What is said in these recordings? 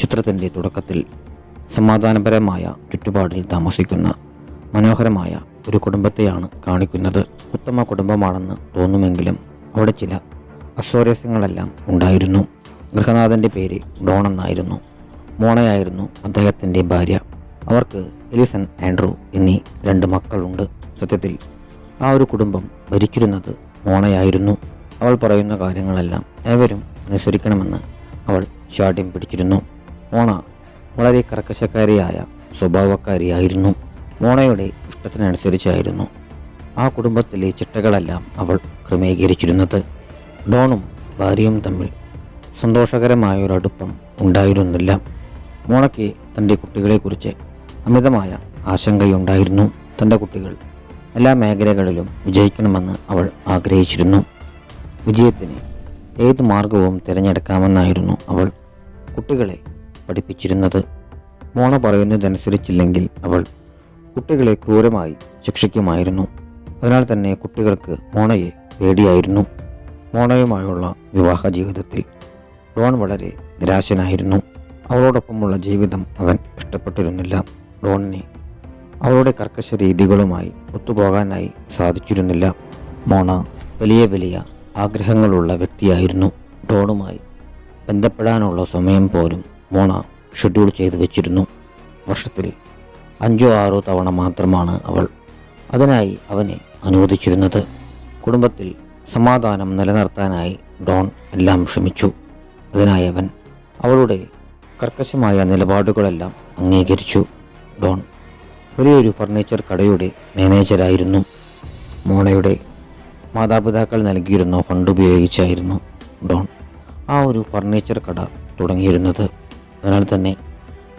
ചിത്രത്തിന്റെ തുടക്കത്തിൽ സമാധാനപരമായ ചുറ്റുപാടിൽ താമസിക്കുന്ന മനോഹരമായ ഒരു കുടുംബത്തെയാണ് കാണിക്കുന്നത്. ഉത്തമ കുടുംബമാണെന്ന് തോന്നുമെങ്കിലും അവിടെ ചില അസ്വാരസ്യങ്ങളെല്ലാം ഉണ്ടായിരുന്നു. ഗൃഹനാഥന്റെ പേര് ഡോൺ എന്നായിരുന്നു. മോണയായിരുന്നു അദ്ദേഹത്തിന്റെ ഭാര്യ. അവർക്ക് എലിസൺ ആൻഡ്രൂ എന്നീ രണ്ട് മക്കളുണ്ട്. സത്യത്തിൽ ആ ഒരു കുടുംബം ഭരിച്ചിരുന്നത് മോണയായിരുന്നു അവൾ പറയുന്ന കാര്യങ്ങളെല്ലാം ഏവരും അനുസരിക്കണമെന്ന് അവൾ ശാഠ്യം പിടിച്ചിരുന്നു. മോണ വളരെ കർക്കശക്കാരിയായ സ്വഭാവക്കാരിയായിരുന്നു. മോണയുടെ ഇഷ്ടത്തിനനുസരിച്ചായിരുന്നു ആ കുടുംബത്തിലെ ചിട്ടകളെല്ലാം അവൾ ക്രമീകരിച്ചിരുന്നത്. ഡോണും ഭാര്യയും തമ്മിൽ സന്തോഷകരമായ ഒരു അടുപ്പം ഉണ്ടായിരുന്നില്ല. മോണയ്ക്ക് തന്റെ കുട്ടികളെക്കുറിച്ച് അമിതമായ ആശങ്കയുണ്ടായിരുന്നു. തന്റെ കുട്ടികൾ എല്ലാ മേഖലകളിലും വിജയിക്കണമെന്ന് അവൾ ആഗ്രഹിച്ചിരുന്നു. വിജയത്തിന് ഏത് മാർഗവും തിരഞ്ഞെടുക്കാമെന്നായിരുന്നു അവൾ കുട്ടികളെ പഠിപ്പിച്ചിരുന്നത്. മോണ പറയുന്നതനുസരിച്ചില്ലെങ്കിൽ അവൾ കുട്ടികളെ ക്രൂരമായി ശിക്ഷിക്കുമായിരുന്നു. അതിനാൽ തന്നെ കുട്ടികൾക്ക് മോണയെ പേടിയായിരുന്നു. മോണയുമായുള്ള വിവാഹ ജീവിതത്തിൽ ഡോൺ വളരെ നിരാശനായിരുന്നു. അവളോടൊപ്പമുള്ള ജീവിതം അവൻ ഇഷ്ടപ്പെട്ടിരുന്നില്ല. ഡോണിനെ അവളുടെ കർക്കശ രീതികളുമായി ഒത്തുപോകാനായി സാധിച്ചിരുന്നില്ല. മോണ വലിയ വലിയ ആഗ്രഹങ്ങളുള്ള വ്യക്തിയായിരുന്നു. ഡോണുമായി ബന്ധപ്പെടാനുള്ള സമയം പോലും മോണ ഷെഡ്യൂൾ ചെയ്തു വെച്ചിരുന്നു. വർഷത്തിൽ അഞ്ചോ ആറോ തവണ മാത്രമാണ് അവൾ അതിനായി അവനെ അനുവദിച്ചിരുന്നത്. കുടുംബത്തിൽ സമാധാനം നിലനിർത്താനായി ഡോൺ എല്ലാം ശ്രമിച്ചു. അതിനായി അവൻ അവളുടെ കർക്കശമായ നിലപാടുകളെല്ലാം അംഗീകരിച്ചു. ഡോൺ വലിയൊരു ഫർണിച്ചർ കടയുടെ മാനേജരായിരുന്നു. മോണയുടെ മാതാപിതാക്കൾ നൽകിയിരുന്ന ഫണ്ട് ഉപയോഗിച്ചായിരുന്നു ഡോൺ ആ ഒരു ഫർണിച്ചർ കട തുടങ്ങിയിരുന്നത്. അതിനാൽ തന്നെ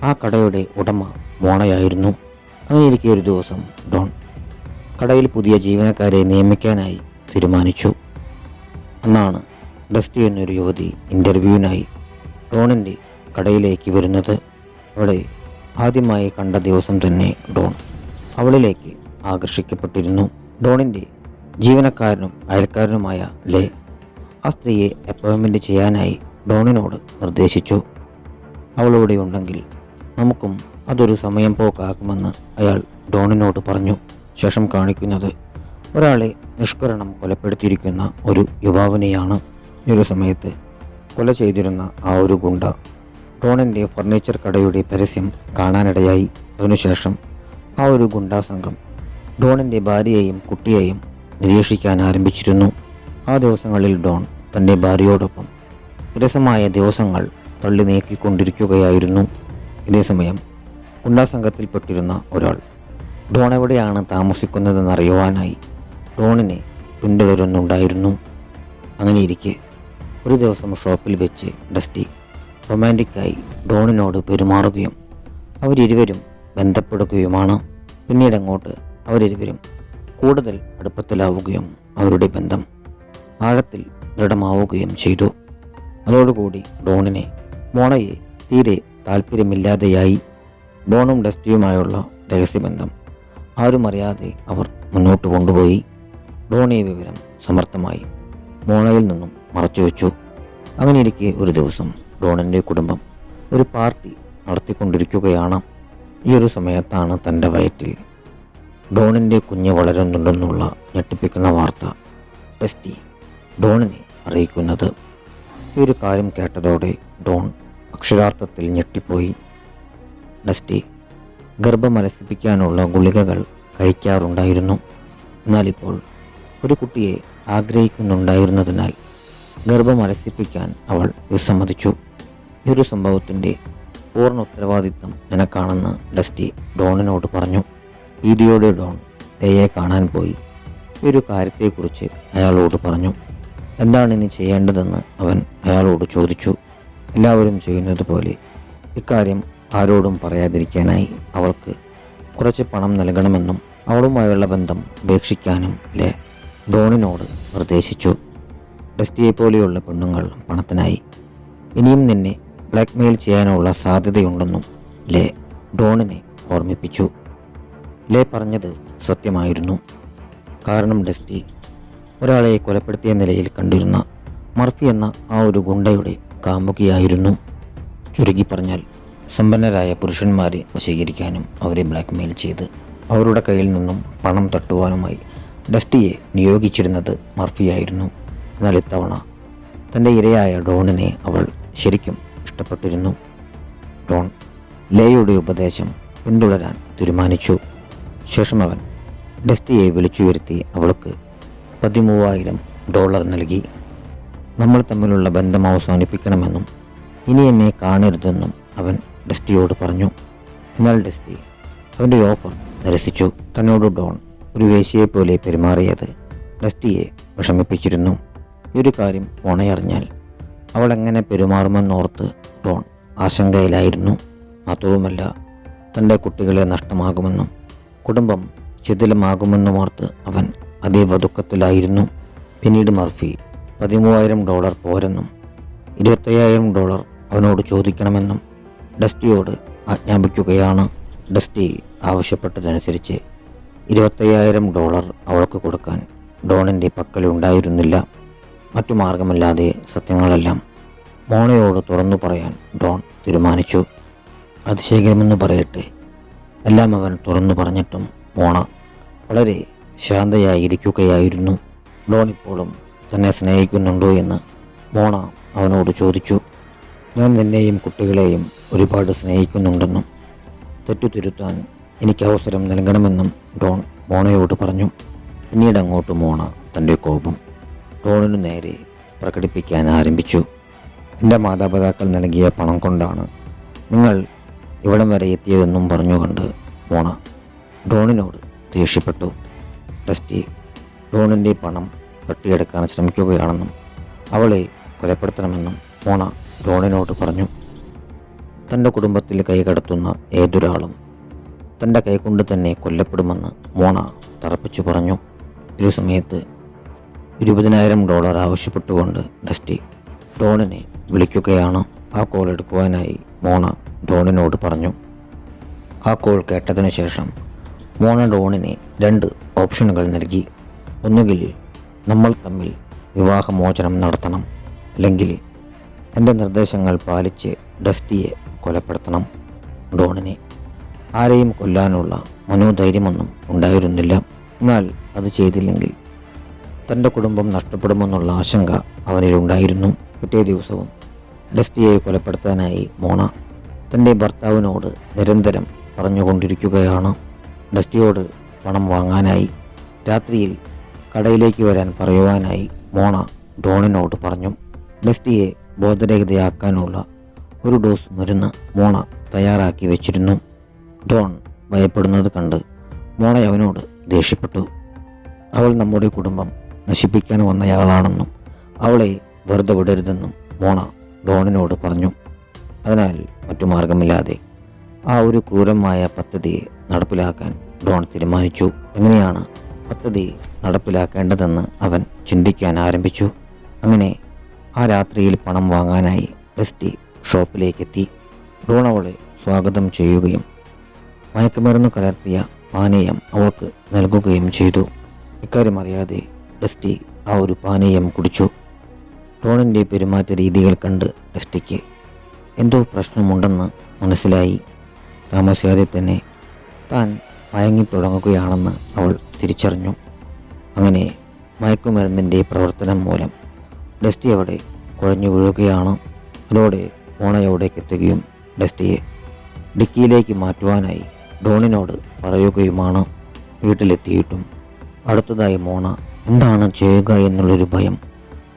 ആ കടയുടെ ഉടമ മോണയായിരുന്നു. അങ്ങനെ ഒരു ദിവസം ഡോൺ കടയിൽ പുതിയ ജീവനക്കാരെ നിയമിക്കാനായി തീരുമാനിച്ചു. അന്നാണ് ഡസ്റ്റി എന്നൊരു യുവതി ഇന്റർവ്യൂവിനായി ഡോണിന്റെ കടയിലേക്ക് വരുന്നത്. അവിടെ ആദ്യമായി കണ്ട ദിവസം തന്നെ ഡോൺ അവളിലേക്ക് ആകർഷിക്കപ്പെട്ടിരുന്നു. ഡോണിന്റെ ജീവനക്കാരനും അയൽക്കാരനുമായ ലേ ആ സ്ത്രീയെ അപ്പോയിൻമെന്റ് ചെയ്യാനായി ഡോണിനോട് നിർദ്ദേശിച്ചു. അവളിവിടെ ഉണ്ടെങ്കിൽ നമുക്കും അതൊരു സമയം പോക്കാക്കുമെന്ന് അയാൾ ഡോണിനോട് പറഞ്ഞു. ശേഷം കാണിക്കുന്നത് ഒരാളെ നിഷ്കരണം കൊലപ്പെടുത്തിയിരിക്കുന്ന ഒരു യുവാവിനെയാണ്. ഒരു സമയത്ത് കൊല ചെയ്തിരുന്ന ആ ഒരു ഗുണ്ട ഡോണിന്റെ ഫർണിച്ചർ കടയുടെ പരസ്യം കാണാനിടയായി. അതിനുശേഷം ആ ഒരു ഗുണ്ടാ സംഘം ഡോണിന്റെ ഭാര്യയെയും കുട്ടിയെയും നിരീക്ഷിക്കാൻ ആരംഭിച്ചിരുന്നു. ആ ദിവസങ്ങളിൽ ഡോൺ തന്റെ ഭാര്യയോടൊപ്പം രസമായ ദിവസങ്ങൾ തള്ളി നീക്കിക്കൊണ്ടിരിക്കുകയായിരുന്നു. ഇതേസമയം ഗുണ്ടാ സംഘത്തിൽപ്പെട്ടിരുന്ന ഒരാൾ ഡോൺ എവിടെയാണ് താമസിക്കുന്നതെന്നറിയുവാനായി ഡോണിനെ പിന്തുടരുന്നുണ്ടായിരുന്നു. അങ്ങനെയിരിക്കെ ഒരു ദിവസം ഷോപ്പിൽ വെച്ച് ഡസ്റ്റി റൊമാന്റിക്കായി ഡോണിനോട് പെരുമാറുകയും അവരിരുവരും ബന്ധപ്പെടുകയുമാണ്. പിന്നീട് അങ്ങോട്ട് അവരിരുവരും കൂടുതൽ അടുപ്പത്തിലാവുകയും അവരുടെ ബന്ധം ആഴത്തിൽ ദൃഢമാവുകയും ചെയ്തു. അതോടുകൂടി ഡോണിനെ മോണയെ തീരെ താല്പര്യമില്ലാതെയായി. ഡോണും ഡസ്റ്റിയുമായുള്ള രഹസ്യബന്ധം ആരും അറിയാതെ അവർ മുന്നോട്ട് കൊണ്ടുപോയി. ഡോണയെ വിവരം സമർത്ഥമായി മോണയിൽ നിന്നും മറച്ചുവെച്ചു അങ്ങനെയിരിക്കെ ഒരു ദിവസം ഡോണിന്റെ കുടുംബം ഒരു പാർട്ടി നടത്തിക്കൊണ്ടിരിക്കുകയാണ്. ഈ ഒരു സമയത്താണ് തന്റെ വയറ്റിൽ ഡോണിന്റെ കുഞ്ഞ് വളരുന്നുണ്ടെന്നുള്ള ഞെട്ടിപ്പിക്കുന്ന വാർത്ത ടെസ്റ്റി ഡോണിനെ അറിയിക്കുന്നത്. ഈ ഒരു കാര്യം കേട്ടതോടെ ഡോൺ അക്ഷരാർത്ഥത്തിൽ ഞെട്ടിപ്പോയി. ഡസ്റ്റി ഗർഭമലസിപ്പിക്കാനുള്ള ഗുളികകൾ കഴിക്കാറുണ്ടായിരുന്നു. എന്നാലിപ്പോൾ ഒരു കുട്ടിയെ ആഗ്രഹിക്കുന്നുണ്ടായിരുന്നതിനാൽ ഗർഭമലസിപ്പിക്കാൻ അവൾ വിസമ്മതിച്ചു. ഈ ഒരു സംഭവത്തിന്റെ പൂർണ ഉത്തരവാദിത്വം നിനക്കാണെന്ന് ഡസ്റ്റി ഡോണിനോട് പറഞ്ഞു. ഭീതിയോടെ ഡോൺ തേയെ കാണാൻ പോയി. ഈ ഒരു കാര്യത്തെക്കുറിച്ച് അയാളോട് പറഞ്ഞു. എന്താണ് ഇനി ചെയ്യേണ്ടതെന്ന് അവൻ അയാളോട് ചോദിച്ചു. എല്ലാവരും ചെയ്യുന്നത് പോലെ ഇക്കാര്യം ആരോടും പറയാതിരിക്കാനായി അവൾക്ക് കുറച്ച് പണം നൽകണമെന്നും അവളുമായുള്ള ബന്ധം ഉപേക്ഷിക്കാനും ലെ ഡോണിനോട് നിർദ്ദേശിച്ചു. ഡസ്റ്റിയെ പോലെയുള്ള പെണ്ണുങ്ങൾ പണത്തിനായി. ഇനിയും നിന്നെ ബ്ലാക്ക്മെയിൽ ചെയ്യാനുള്ള സാധ്യതയുണ്ടെന്നും ലെ ഡോണിനെ ഓർമ്മിപ്പിച്ചു. ലെ പറഞ്ഞത് സത്യമായിരുന്നു. കാരണം ഡസ്റ്റി ഒരാളെ കൊലപ്പെടുത്തിയ നിലയിൽ കണ്ടിരുന്ന മർഫി എന്ന ആ ഒരു ഗുണ്ടയുടെ കാമുകിയായിരുന്നു. ചുരുക്കി പറഞ്ഞാൽ സമ്പന്നരായ പുരുഷന്മാരെ വശീകരിക്കാനും അവരെ ബ്ലാക്ക്മെയിൽ ചെയ്ത് അവരുടെ കയ്യിൽ നിന്നും പണം തട്ടുവാനുമായി ഡസ്റ്റിയെ നിയോഗിച്ചിരുന്നത് മർഫിയായിരുന്നു. എന്നാൽ ഇത്തവണ തന്റെ ഇരയായ ഡോണിനെ അവൾ ശരിക്കും ഇഷ്ടപ്പെട്ടിരുന്നു. ഡോൺ ലേയുടെ ഉപദേശം പിന്തുടരാൻ തീരുമാനിച്ചു. ശേഷം അവൻ ഡസ്റ്റിയെ വിളിച്ചു വരുത്തി അവൾക്ക് പതിമൂവായിരം ഡോളർ നൽകി. നമ്മൾ തമ്മിലുള്ള ബന്ധം അവസാനിപ്പിക്കണമെന്നും ഇനി എന്നെ കാണരുതെന്നും അവൻ ഡസ്റ്റിയോട് പറഞ്ഞു. എന്നാൽ ഡസ്റ്റി അവന്റെ ഓഫർ നിരസിച്ചു. തന്നോട് ഡോൺ ഒരു വേശ്യയെപ്പോലെ പെരുമാറിയത് ഡസ്റ്റിയെ വിഷമിപ്പിച്ചിരുന്നു. ഒരു കാര്യം ഓണയറിഞ്ഞാൽ അവൾ എങ്ങനെ പെരുമാറുമെന്നോർത്ത് ഡോൺ ആശങ്കയിലായിരുന്നു. മാത്രവുമല്ല തന്റെ കുട്ടികളെ നഷ്ടമാകുമെന്നും കുടുംബം ശിഥിലമാകുമെന്നുമോർത്ത് അവൻ അതീവ ദുഃഖത്തിലായിരുന്നു പിന്നീട് മർഫി പതിമൂവായിരം ഡോളർ പോരെന്നും ഇരുപത്തയ്യായിരം ഡോളർ അവനോട് ചോദിക്കണമെന്നും ഡസ്റ്റിയോട് ആജ്ഞാപിക്കുകയാണ് ഡസ്റ്റി ആവശ്യപ്പെട്ടതനുസരിച്ച്. ഇരുപത്തയ്യായിരം ഡോളർ അവൾക്ക് കൊടുക്കാൻ ഡോണിന്റെ പക്കലുണ്ടായിരുന്നില്ല. മറ്റു മാർഗമില്ലാതെ സത്യങ്ങളെല്ലാം മോണയോട് തുറന്നു പറയാൻ ഡോൺ തീരുമാനിച്ചു. അതിശയകരമെന്ന് പറയട്ടെ. എല്ലാം അവൻ തുറന്നു പറഞ്ഞിട്ടും മോണ വളരെ ശാന്തയായിരിക്കുകയായിരുന്നു. ഡോൺ ഇപ്പോഴും തന്നെ സ്നേഹിക്കുന്നുണ്ടോ എന്ന് മോണ അവനോട് ചോദിച്ചു. ഞാൻ നിന്നെയും കുട്ടികളെയും ഒരുപാട് സ്നേഹിക്കുന്നുണ്ടെന്നും തെറ്റു തിരുത്താൻ എനിക്ക് അവസരം നൽകണമെന്നും ഡോൺ മോണയോട് പറഞ്ഞു. പിന്നീട് അങ്ങോട്ട് മോണ തന്റെ കോപം ഡോണിനു നേരെ പ്രകടിപ്പിക്കാൻ ആരംഭിച്ചു. എന്റെ മാതാപിതാക്കൾ നൽകിയ പണം കൊണ്ടാണ് നിങ്ങൾ ഇവിടം വരെ എത്തിയതെന്നും പറഞ്ഞുകൊണ്ട് മോണ ഡോണിനോട് ദേഷ്യപ്പെട്ടു. ഡസ്റ്റി ഡോണിന്റെ പണം തട്ടിയെടുക്കാൻ ശ്രമിക്കുകയാണെന്നും അവളെ കൊലപ്പെടുത്തണമെന്നും മോണ ഡോണിനോട് പറഞ്ഞു. തന്റെ കുടുംബത്തിൽ കൈകടത്തുന്ന ഏതൊരാളും തന്റെ കൈകൊണ്ട് തന്നെ കൊല്ലപ്പെടുമെന്ന് മോണ തറപ്പിച്ചു പറഞ്ഞു. ഒരു സമയത്ത് ഇരുപതിനായിരം ഡോളർ ആവശ്യപ്പെട്ടുകൊണ്ട് ഡസ്റ്റി ഡോണിനെ വിളിക്കുകയാണ്. ആ കോൾ എടുക്കുവാനായി മോണ ഡോണിനോട് പറഞ്ഞു. ആ കോൾ കേട്ടതിനു ശേഷം മോണ ഡോണിനെ രണ്ട് ഓപ്ഷനുകൾ നൽകി. ഒന്നുകിൽ നമ്മൾ തമ്മിൽ വിവാഹമോചനം നടത്തണം അല്ലെങ്കിൽ എന്റെ നിർദ്ദേശങ്ങൾ പാലിച്ച് ഡസ്റ്റിയെ കൊലപ്പെടുത്തണം. ഡോണിനെ ആരെയും കൊല്ലാനുള്ള മനോധൈര്യമൊന്നും ഉണ്ടായിരുന്നില്ല. എന്നാൽ അത് ചെയ്തില്ലെങ്കിൽ തന്റെ കുടുംബം നഷ്ടപ്പെടുമെന്നുള്ള ആശങ്ക അവനിലുണ്ടായിരുന്നു. പിറ്റേ ദിവസവും ഡസ്റ്റിയെ കൊലപ്പെടുത്താനായി മോണ തന്റെ ഭർത്താവിനോട് നിരന്തരം പറഞ്ഞുകൊണ്ടിരിക്കുകയാണ്. ഡസ്റ്റിയോട് പണം വാങ്ങാനായി രാത്രിയിൽ കടയിലേക്ക് വരാൻ പറയുവാനായി മോണ ഡോണിനോട് പറഞ്ഞു ബെസ്റ്റിയെ ബോധരഹിതയാക്കാനുള്ള ഒരു ഡോസ് മരുന്ന് മോണ തയ്യാറാക്കി വെച്ചിരുന്നു. ഡോൺ ഭയപ്പെടുന്നത് കണ്ട് മോണ അവനോട് ദേഷ്യപ്പെട്ടു. അവൾ നമ്മുടെ കുടുംബം നശിപ്പിക്കാൻ വന്നയാളാണെന്നും അവളെ വെറുതെ വിടരുതെന്നും മോണ ഡോണിനോട് പറഞ്ഞു. അതിനാൽ മറ്റു മാർഗമില്ലാതെ ആ ഒരു ക്രൂരമായ പദ്ധതിയെ നടപ്പിലാക്കാൻ ഡോൺ തീരുമാനിച്ചു. എങ്ങനെയാണ് പദ്ധതി നടപ്പിലാക്കേണ്ടതെന്ന് അവൻ ചിന്തിക്കാൻ ആരംഭിച്ചു. അങ്ങനെ ആ രാത്രിയിൽ പണം വാങ്ങാനായി ഡസ്റ്റി ഷോപ്പിലേക്കെത്തി. ഡോൺ അവളെ സ്വാഗതം ചെയ്യുകയും മയക്കുമരുന്ന് കലർത്തിയ പാനീയം അവൾക്ക് നൽകുകയും ചെയ്തു. ഇക്കാര്യം അറിയാതെ ഡസ്റ്റി ആ ഒരു പാനീയം കുടിച്ചു. ഡോണിന്റെ പെരുമാറ്റ രീതികൾ കണ്ട് ഡസ്റ്റിക്ക് എന്തോ പ്രശ്നമുണ്ടെന്ന് മനസ്സിലായി. താമസിയാതെ തന്നെ താൻ മയങ്ങി തുടങ്ങുകയാണെന്ന് അവൾ തിരിച്ചറിഞ്ഞു. അങ്ങനെ മയക്കുമരുന്നിന്റെ പ്രവർത്തനം മൂലം ഡസ്റ്റി അവിടെ കുഴഞ്ഞു വീഴുകയാണ്. അതോടെ ഓണയോടേക്ക് എത്തുകയും ഡസ്റ്റിയെ ഡിക്കിയിലേക്ക് മാറ്റുവാനായി ഡോണിനോട് പറയുകയുമാണ്. വീട്ടിലെത്തിയിട്ടും അടുത്തതായി മോണ എന്താണ് ചെയ്യുക എന്നുള്ളൊരു ഭയം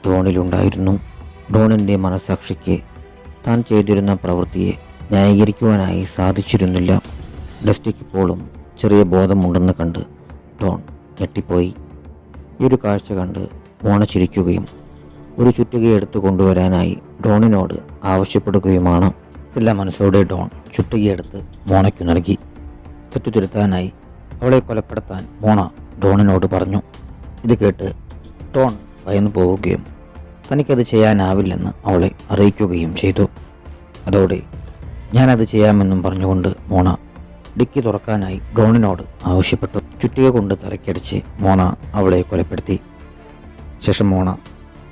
ഡോണിലുണ്ടായിരുന്നു. ഡോണിന്റെ മനസാക്ഷിക്ക് താൻ ചെയ്തിരുന്ന പ്രവൃത്തിയെ ന്യായീകരിക്കുവാനായി സാധിച്ചിരുന്നില്ല. ഡസ്റ്റിക്കിപ്പോഴും ചെറിയ ബോധമുണ്ടെന്ന് കണ്ട് ഡോൺ ഞെട്ടിപ്പോയി. ഈ ഒരു കാഴ്ച കണ്ട് മോണ ചിരിക്കുകയും ഒരു ചുറ്റിക എടുത്തു കൊണ്ടുവരാനായി ഡോണിനോട് ആവശ്യപ്പെടുകയുമാണ്. എല്ലാ മനസ്സോടെ ഡോൺ ചുറ്റികയെടുത്ത് മോണയ്ക്കു നൽകി. തെറ്റു തിരുത്താനായി അവളെ കൊലപ്പെടുത്താൻ മോണ ഡോണിനോട് പറഞ്ഞു. ഇത് കേട്ട് ഡോൺ ഭയന്നു പോവുകയും തനിക്കത് ചെയ്യാനാവില്ലെന്ന് അവളെ അറിയിക്കുകയും ചെയ്തു. അതോടെ ഞാനത് ചെയ്യാമെന്നും പറഞ്ഞുകൊണ്ട് മോണ ഡിക്കി തുറക്കാനായി ഡോണിനോട് ആവശ്യപ്പെട്ടു. ചുറ്റിക കൊണ്ട് തലക്കടിച്ച് മോണ അവളെ കൊലപ്പെടുത്തി. ശേഷം മോണ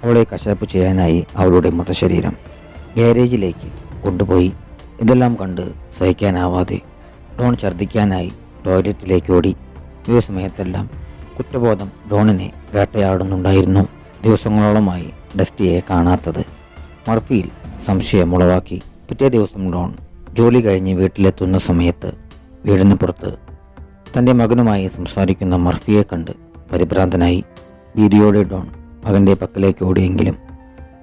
അവളെ കശാപ്പ് ചെയ്യാനായി അവളുടെ മൃതശരീരം ഗാരേജിലേക്ക് കൊണ്ടുപോയി. ഇതെല്ലാം കണ്ട് സഹിക്കാനാവാതെ ഡോൺ ഛർദ്ദിക്കാനായി ടോയ്ലറ്റിലേക്ക് ഓടി. ഈ സമയത്തെല്ലാം കുറ്റബോധം ഡോണിനെ വേട്ടയാടുന്നുണ്ടായിരുന്നു. ദിവസങ്ങളോളമായി ഡസ്റ്റിയെ കാണാത്തത് മർഫിയിൽ സംശയമുളവാക്കി. പിറ്റേ ദിവസം ഡോൺ ജോലി കഴിഞ്ഞ് വീട്ടിലെത്തുന്ന സമയത്ത് വീടിന് പുറത്ത് തന്റെ മകനുമായി സംസാരിക്കുന്ന മർഫിയെ കണ്ട് പരിഭ്രാന്തനായി ഭീതിയോടെ ഡോൺ മകന്റെ പക്കലേക്ക് ഓടിയെങ്കിലും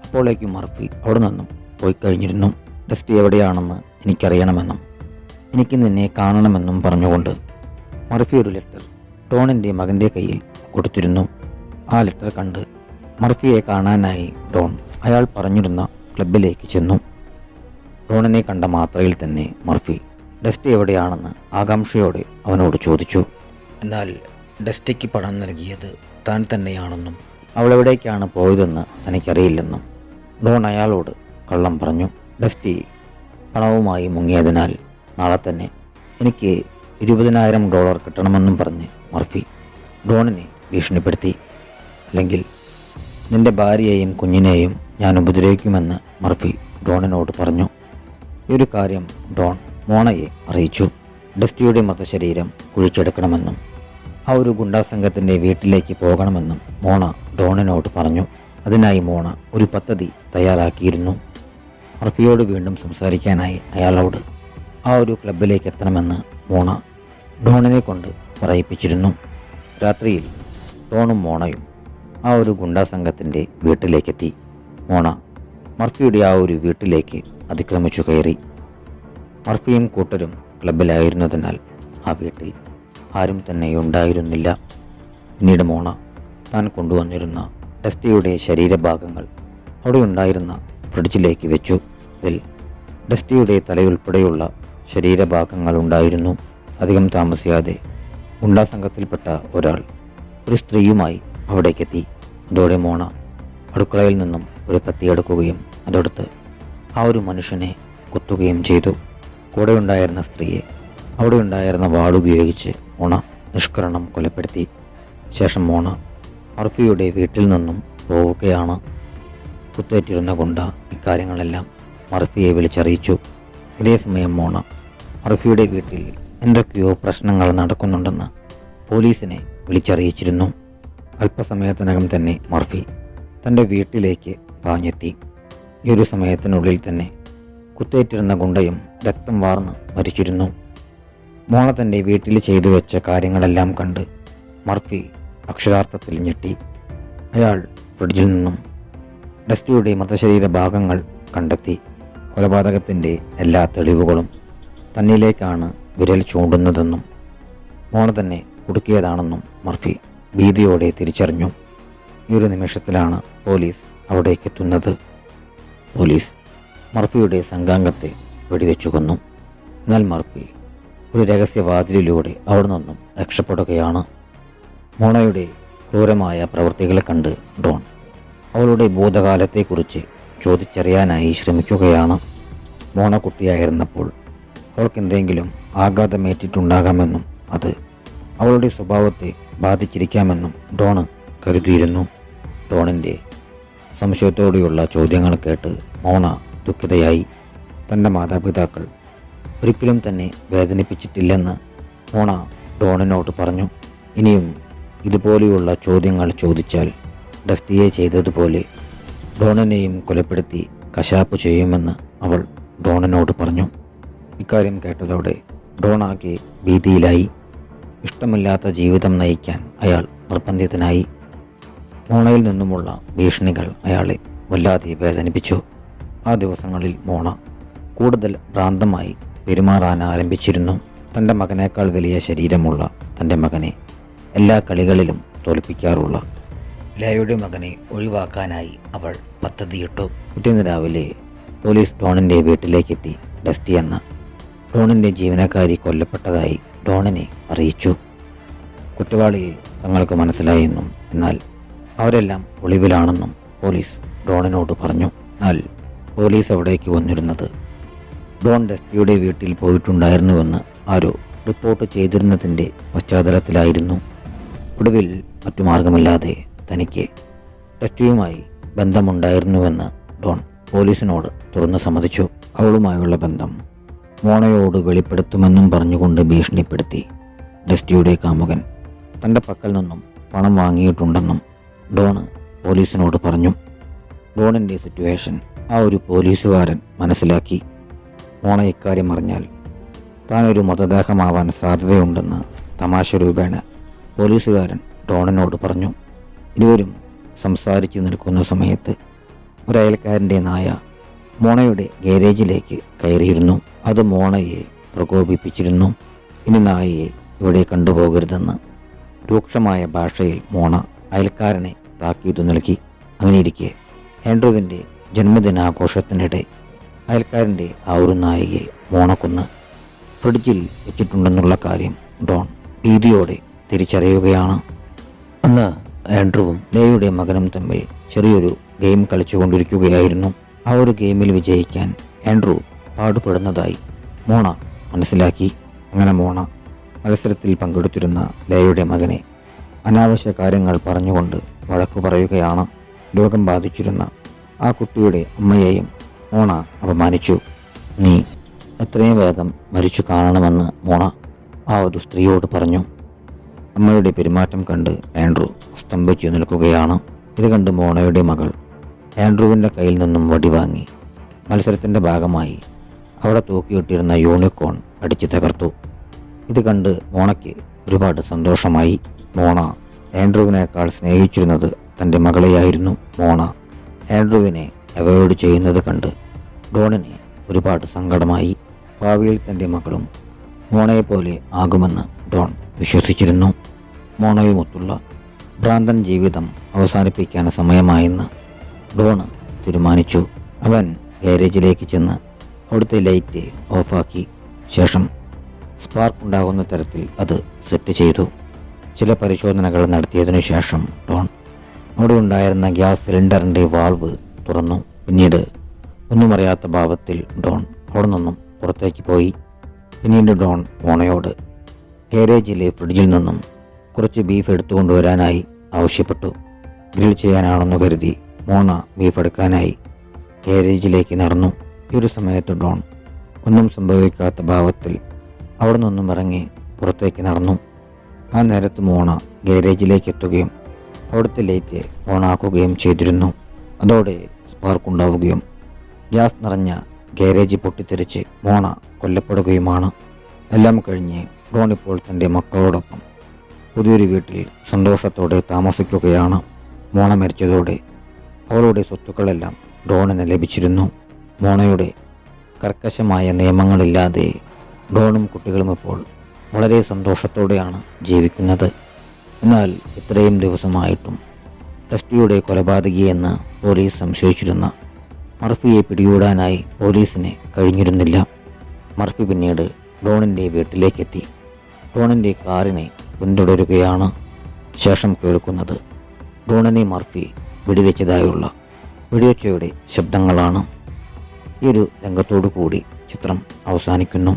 അപ്പോഴേക്കും മർഫി അവിടെ നിന്നും പോയി കഴിഞ്ഞിരുന്നു. ഡസ്റ്റ് എവിടെയാണെന്ന് എനിക്കറിയണമെന്നും എനിക്ക് നിന്നെ കാണണമെന്നും പറഞ്ഞുകൊണ്ട് മർഫി ഒരു ലെറ്റർ ഡോണിന്റെ മകന്റെ കയ്യിൽ കൊടുത്തിരുന്നു. ആ ലെറ്റർ കണ്ട് മർഫിയെ കാണാനായി ഡോൺ അയാൾ പറഞ്ഞിരുന്ന ക്ലബിലേക്ക് ചെന്നു. ഡോണിനെ കണ്ട മാത്രയിൽ തന്നെ മർഫി ഡസ്റ്റി എവിടെയാണെന്ന് ആകാംക്ഷയോടെ അവനോട് ചോദിച്ചു. എന്നാൽ ഡസ്റ്റിക്ക് പണം നൽകിയത് താൻ തന്നെയാണെന്നും അവൾ എവിടേക്കാണ് പോയതെന്ന് തനിക്കറിയില്ലെന്നും ഡോൺ അയാളോട് കള്ളം പറഞ്ഞു. ഡസ്റ്റി പണവുമായി മുങ്ങിയതിനാൽ നാളെ തന്നെ എനിക്ക് ഇരുപതിനായിരം ഡോളർ കിട്ടണമെന്നും പറഞ്ഞ് മർഫി ഡോണിനെ ഭീഷണിപ്പെടുത്തി. അല്ലെങ്കിൽ നിന്റെ ഭാര്യയെയും കുഞ്ഞിനെയും ഞാൻ ഉപദ്രവിക്കുമെന്ന് മർഫി ഡോണിനോട് പറഞ്ഞു. ഈ ഒരു കാര്യം ഡോൺ മോണയെ അറിയിച്ചു. ഡസ്റ്റിയുടെ മൃതശരീരം കുഴിച്ചെടുക്കണമെന്നും ആ ഒരു ഗുണ്ടാസംഘത്തിന്റെ വീട്ടിലേക്ക് പോകണമെന്നും മോണ ഡോണിനോട് പറഞ്ഞു. അതിനായി മോണ ഒരു പദ്ധതി തയ്യാറാക്കിയിരുന്നു. മർഫിയോട് വീണ്ടും സംസാരിക്കാനായി അയാളോട് ആ ഒരു ക്ലബിലേക്ക് എത്തണമെന്ന് മോണ ഡോണിനെ കൊണ്ട് പറയിപ്പിച്ചിരുന്നു. രാത്രിയിൽ ഡോണും മോണയും ആ ഒരു ഗുണ്ടാസംഘത്തിന്റെ വീട്ടിലേക്കെത്തി. മോണ മർഫിയുടെ ആ ഒരു വീട്ടിലേക്ക് അതിക്രമിച്ചു കയറി. മർഫിയും കൂട്ടരും ക്ലബിലായിരുന്നതിനാൽ ആ വീട്ടിൽ ആരും തന്നെ ഉണ്ടായിരുന്നില്ല. പിന്നീട് മോണ താൻ കൊണ്ടുവന്നിരുന്ന ഡസ്റ്റിയുടെ ശരീരഭാഗങ്ങൾ അവിടെ ഉണ്ടായിരുന്ന ഫ്രിഡ്ജിലേക്ക് വെച്ചു. ഇതിൽ ഡസ്റ്റിയുടെ തലയുൾപ്പെടെയുള്ള ശരീരഭാഗങ്ങൾ ഉണ്ടായിരുന്നു. അധികം താമസിയാതെ ഗുണ്ടാസംഘത്തിൽപ്പെട്ട ഒരാൾ ഒരു സ്ത്രീയുമായി അവിടേക്കെത്തി. അതോടെ മോണ അടുക്കളയിൽ നിന്നും ഒരു കത്തിയെടുക്കുകയും അതെടുത്ത് ആ ഒരു മനുഷ്യനെ കുത്തുകയും ചെയ്തു. കൂടെ ഉണ്ടായിരുന്ന സ്ത്രീയെ അവിടെ ഉണ്ടായിരുന്ന വാളുപയോഗിച്ച് മോണ നിഷ്കരണം കൊലപ്പെടുത്തി. ശേഷം മോണ അർഫിയുടെ വീട്ടിൽ നിന്നും പോവുകയാണ്. കുത്തേറ്റിരുന്ന ഗുണ്ട ഇക്കാര്യങ്ങളെല്ലാം മർഫിയെ വിളിച്ചറിയിച്ചു. ഇതേസമയം മോണ അർഫിയുടെ വീട്ടിൽ എന്തൊക്കെയോ പ്രശ്നങ്ങൾ നടക്കുന്നുണ്ടെന്ന് പോലീസിനെ വിളിച്ചറിയിച്ചിരുന്നു. അല്പസമയത്തിനകം തന്നെ മർഫി തന്റെ വീട്ടിലേക്ക് പാഞ്ഞെത്തി. ഈ ഒരു സമയത്തിനുള്ളിൽ തന്നെ കുത്തേറ്റിരുന്ന ഗുണ്ടയും രക്തം വാർന്ന് മരിച്ചിരുന്നു. മോള തന്റെ വീട്ടിൽ ചെയ്തു വെച്ച കാര്യങ്ങളെല്ലാം കണ്ട് മർഫി അക്ഷരാർത്ഥത്തിൽ ഞെട്ടി. അയാൾ ഫ്രിഡ്ജിൽ നിന്നും ഡസ്റ്റിയുടെ മൃതശരീര ഭാഗങ്ങൾ കണ്ടെത്തി. കൊലപാതകത്തിന്റെ എല്ലാ തെളിവുകളും തന്നിലേക്കാണ് വിരൽ ചൂണ്ടുന്നതെന്നും മോണ തന്നെ കുടുക്കിയതാണെന്നും മർഫി ഭീതിയോടെ തിരിച്ചറിഞ്ഞു. ഈ ഒരു നിമിഷത്തിലാണ് പോലീസ് അവിടേക്ക് എത്തുന്നത് പോലീസ് മർഫിയുടെ സംഘാംഗത്തെ വെടിവെച്ചു കൊന്നു എന്നാൽ മർഫി ഒരു രഹസ്യവാതിലിലൂടെ അവിടെ നിന്നും രക്ഷപ്പെടുകയാണ്. മോണയുടെ ക്രൂരമായ പ്രവൃത്തികളെ കണ്ട് ഡോൺ അവളുടെ ഭൂതകാലത്തെക്കുറിച്ച് ചോദിച്ചറിയാനായി ശ്രമിക്കുകയാണ്. മോണ കുട്ടിയായിരുന്നപ്പോൾ അവൾക്ക് എന്തെങ്കിലും ആഘാതമേറ്റിട്ടുണ്ടാകാമെന്നും അത് അവളുടെ സ്വഭാവത്തെ ബാധിച്ചിരിക്കാമെന്നും ഡോണ് കരുതിയിരുന്നു. ഡോണിന്റെ സംശയത്തോടെയുള്ള ചോദ്യങ്ങൾ കേട്ട് മോണ ദുഃഖിതയായി. തന്റെ മാതാപിതാക്കൾ ഒരിക്കലും തന്നെ വേദനിപ്പിച്ചിട്ടില്ലെന്ന് മോണ ഡോണിനോട് പറഞ്ഞു. ഇനിയും ഇതുപോലെയുള്ള ചോദ്യങ്ങൾ ചോദിച്ചാൽ ഡസ്റ്റിയെ ചെയ്തതുപോലെ ഡോണിനെയും കൊലപ്പെടുത്തി കശാപ്പ് ചെയ്യുമെന്ന് അവൾ ഡോണിനോട് പറഞ്ഞു. ഇക്കാര്യം കേട്ടതോടെ ഡോണാകെ ഭീതിയിലായി. ഇഷ്ടമില്ലാത്ത ജീവിതം നയിക്കാൻ അയാൾ നിർബന്ധിതനായി. മോണയിൽ നിന്നുമുള്ള ഭീഷണികൾ അയാളെ വല്ലാതെ വേദനിപ്പിച്ചു. ആ ദിവസങ്ങളിൽ മോണ കൂടുതൽ ഭ്രാന്തമായി പെരുമാറാൻ ആരംഭിച്ചിരുന്നു. തന്റെ മകനേക്കാൾ വലിയ ശരീരമുള്ള തന്റെ മകനെ എല്ലാ കളികളിലും തോൽപ്പിക്കാറുള്ള ലയയുടെ മകനെ ഒഴിവാക്കാനായി അവൾ പദ്ധതിയിട്ടു. പിറ്റേന്ന് രാവിലെ പോലീസ് ഡോണിന്റെ വീട്ടിലേക്കെത്തി ഡസ്റ്റി എന്ന ഡോണിന്റെ ജീവനക്കാരി കൊല്ലപ്പെട്ടതായി ഡോണിനെ അറിയിച്ചു. കുറ്റവാളിയെ തങ്ങൾക്ക് മനസ്സിലായെന്നും എന്നാൽ അവരെല്ലാം ഒളിവിലാണെന്നും പോലീസ് ഡോണിനോട് പറഞ്ഞു. എന്നാൽ പോലീസ് അവിടേക്ക് വന്നിരുന്നത്. ഡോൺ ഡെസ്റ്റിയുടെ വീട്ടിൽ പോയിട്ടുണ്ടായിരുന്നുവെന്ന് ആരോ റിപ്പോർട്ട് ചെയ്തിരുന്നതിന്റെ പശ്ചാത്തലത്തിലായിരുന്നു. ഒടുവിൽ മറ്റു മാർഗമില്ലാതെ തനിക്ക് ടെസ്റ്റിയുമായി ബന്ധമുണ്ടായിരുന്നുവെന്ന് ഡോൺ പോലീസിനോട് തുറന്നു സമ്മതിച്ചു. അവളുമായുള്ള ബന്ധം മോണയോട് വെളിപ്പെടുത്തുമെന്നും പറഞ്ഞുകൊണ്ട് ഭീഷണിപ്പെടുത്തി. ഡെസ്റ്റിയുടെ കാമുകൻ തന്റെ പക്കൽ നിന്നും പണം വാങ്ങിയിട്ടുണ്ടെന്നും ഡോണ് പോലീസിനോട് പറഞ്ഞു. ഡോണിന്റെ സിറ്റുവേഷൻ ആ ഒരു പോലീസുകാരൻ മനസ്സിലാക്കി. മോണ ഇക്കാര്യം അറിഞ്ഞാൽ താനൊരു മൃതദേഹമാവാൻ സാധ്യതയുണ്ടെന്ന് തമാശ രൂപേണ പോലീസുകാരൻ ഡോണിനോട് പറഞ്ഞു. ഇരുവരും സംസാരിച്ചു നിൽക്കുന്ന സമയത്ത് ഒരയൽക്കാരന്റെ നായ മോണയുടെ ഗാരേജിലേക്ക് കയറിയിരുന്നു. അത് മോണയെ പ്രകോപിപ്പിച്ചിരുന്നു. ഇനി നായയെ ഇവിടെ കണ്ടുപോകരുതെന്ന് രൂക്ഷമായ ഭാഷയിൽ മോണ അയൽക്കാരനെ താക്കീതു നൽകി. അങ്ങനെയിരിക്കെ ആൻഡ്രുവിന്റെ ജന്മദിനാഘോഷത്തിനിടെ അയൽക്കാരന്റെ ആ ഒരു നായികയെ മോണക്കുന്ന് ഫ്രിഡ്ജിൽ വെച്ചിട്ടുണ്ടെന്നുള്ള കാര്യം ഡോൺ ഭീതിയോടെ തിരിച്ചറിയുകയാണ്. അന്ന് ആൻഡ്രുവും ലേയുടെ മകനും തമ്മിൽ ചെറിയൊരു ഗെയിം കളിച്ചുകൊണ്ടിരിക്കുകയായിരുന്നു. ആ ഒരു ഗെയിമിൽ വിജയിക്കാൻ ആൻഡ്രു പാടുപെടുന്നതായി മോണ മനസ്സിലാക്കി. അങ്ങനെ മോണ മത്സരത്തിൽ പങ്കെടുത്തിരുന്ന ലേയുടെ മകനെ അനാവശ്യ കാര്യങ്ങൾ പറഞ്ഞുകൊണ്ട് വഴക്കു പറയുകയാണ്. രോഗം ബാധിച്ചിരുന്ന ആ കുട്ടിയുടെ അമ്മയെയും മോണ അപമാനിച്ചു. നീ എത്രയും വേഗം മരിച്ചു കാണണമെന്ന് മോണ ആ ഒരു സ്ത്രീയോട് പറഞ്ഞു. അമ്മയുടെ പെരുമാറ്റം കണ്ട് ആൻഡ്രു സ്തംഭിച്ചു നിൽക്കുകയാണ്. ഇത് കണ്ട് മോണയുടെ മകൾ ആൻഡ്രുവിന്റെ കയ്യിൽ നിന്നും വടിവാങ്ങി മത്സരത്തിന്റെ ഭാഗമായി അവിടെ തൂക്കിയിട്ടിരുന്ന യൂണിക്കോൺ അടിച്ചു തകർത്തു. ഇത് കണ്ട് മോണയ്ക്ക് ഒരുപാട് സന്തോഷമായി. മോണ ആൻഡ്രുവിനേക്കാൾ സ്നേഹിച്ചിരുന്നത് തന്റെ മകളെയായിരുന്നു മോണ. ആൻഡ്രുവിനെ അവോയ്ഡ് ചെയ്യുന്നത് കണ്ട് ഡോണിന് ഒരുപാട് സങ്കടമായി. ഭാവിയിൽ തന്റെ മകളും മോണയെപ്പോലെ ആകുമെന്ന് ഡോൺ വിശ്വസിച്ചിരുന്നു. മോണയുമൊത്തുള്ള ഭ്രാന്തൻ ജീവിതം അവസാനിപ്പിക്കാൻ സമയമായെന്ന് ഡോണ് തീരുമാനിച്ചു. അവൻ ഗാരേജിലേക്ക് ചെന്ന് അവിടുത്തെ ലൈറ്റ് ഓഫാക്കി. ശേഷം സ്പാർക്ക് ഉണ്ടാകുന്ന തരത്തിൽ അത് സെറ്റ് ചെയ്തു. ചില പരിശോധനകൾ നടത്തിയതിനു ശേഷം ഡോൺ അവിടെ ഉണ്ടായിരുന്ന ഗ്യാസ് സിലിണ്ടറിന്റെ വാൾവ് തുറന്നു. പിന്നീട് ഒന്നും അറിയാത്ത ഭാവത്തിൽ ഡോൺ അവിടെ നിന്നും പുറത്തേക്ക് പോയി. പിന്നീട് ഡോൺ ഓണയോട് ഗാരേജിലെ ഫ്രിഡ്ജിൽ നിന്നും കുറച്ച് ബീഫ് എടുത്തു കൊണ്ടുവരാനായി ആവശ്യപ്പെട്ടു. ഗ്രിൽ ചെയ്യാനാണെന്ന് കരുതി മോണ ബീഫ് എടുക്കാനായി ഗാരേജിലേക്ക് നടന്നു. ഈ ഒരു സമയത്ത് ഡോൺ ഒന്നും സംഭവിക്കാത്ത ഭാവത്തിൽ അവിടെ നിന്നും ഇറങ്ങി പുറത്തേക്ക് നടന്നു. ആ നേരത്ത് മോണ ഗാരേജിലേക്ക് എത്തുകയും അവിടുത്തെ ലൈറ്റ് ഓണാക്കുകയും ചെയ്തിരുന്നു. അതോടെ സ്പാർക്ക് ഉണ്ടാവുകയും ഗ്യാസ് നിറഞ്ഞ ഗാരേജ് പൊട്ടിത്തെറിച്ച് മോണ കൊല്ലപ്പെടുകയുമാണ്. എല്ലാം കഴിഞ്ഞ് ഡോൺ ഇപ്പോൾ തന്റെ മക്കളോടൊപ്പം പുതിയൊരു വീട്ടിൽ സന്തോഷത്തോടെ താമസിക്കുകയാണ്. മോണ മരിച്ചതോടെ അവളുടെ സ്വത്തുക്കളെല്ലാം ഡോണിന് ലഭിച്ചിരുന്നു. മോണയുടെ കർക്കശമായ നിയമങ്ങളില്ലാതെ ഡോണും കുട്ടികളും ഇപ്പോൾ വളരെ സന്തോഷത്തോടെയാണ് ജീവിക്കുന്നത്. എന്നാൽ ഇത്രയും ദിവസമായിട്ടും ടെസ്റ്റിയുടെ കൊലപാതകിയെന്ന് പോലീസ് സംശയിച്ചിരുന്ന മർഫിയെ പിടികൂടാനായി പോലീസിന് കഴിഞ്ഞിരുന്നില്ല. മർഫി പിന്നീട് ഡോണിന്റെ വീട്ടിലേക്കെത്തി. ഡോണിന്റെ കാറിനെ പിന്തുടരുകയാണ് ശേഷം കേൾക്കുന്നത് ഡോണിനെ മർഫി വെടിവെച്ചതായുള്ള വെടിവെച്ചയുടെ ശബ്ദങ്ങളാണ്. ഈ ഒരു രംഗത്തോടു കൂടി ചിത്രം അവസാനിക്കുന്നു.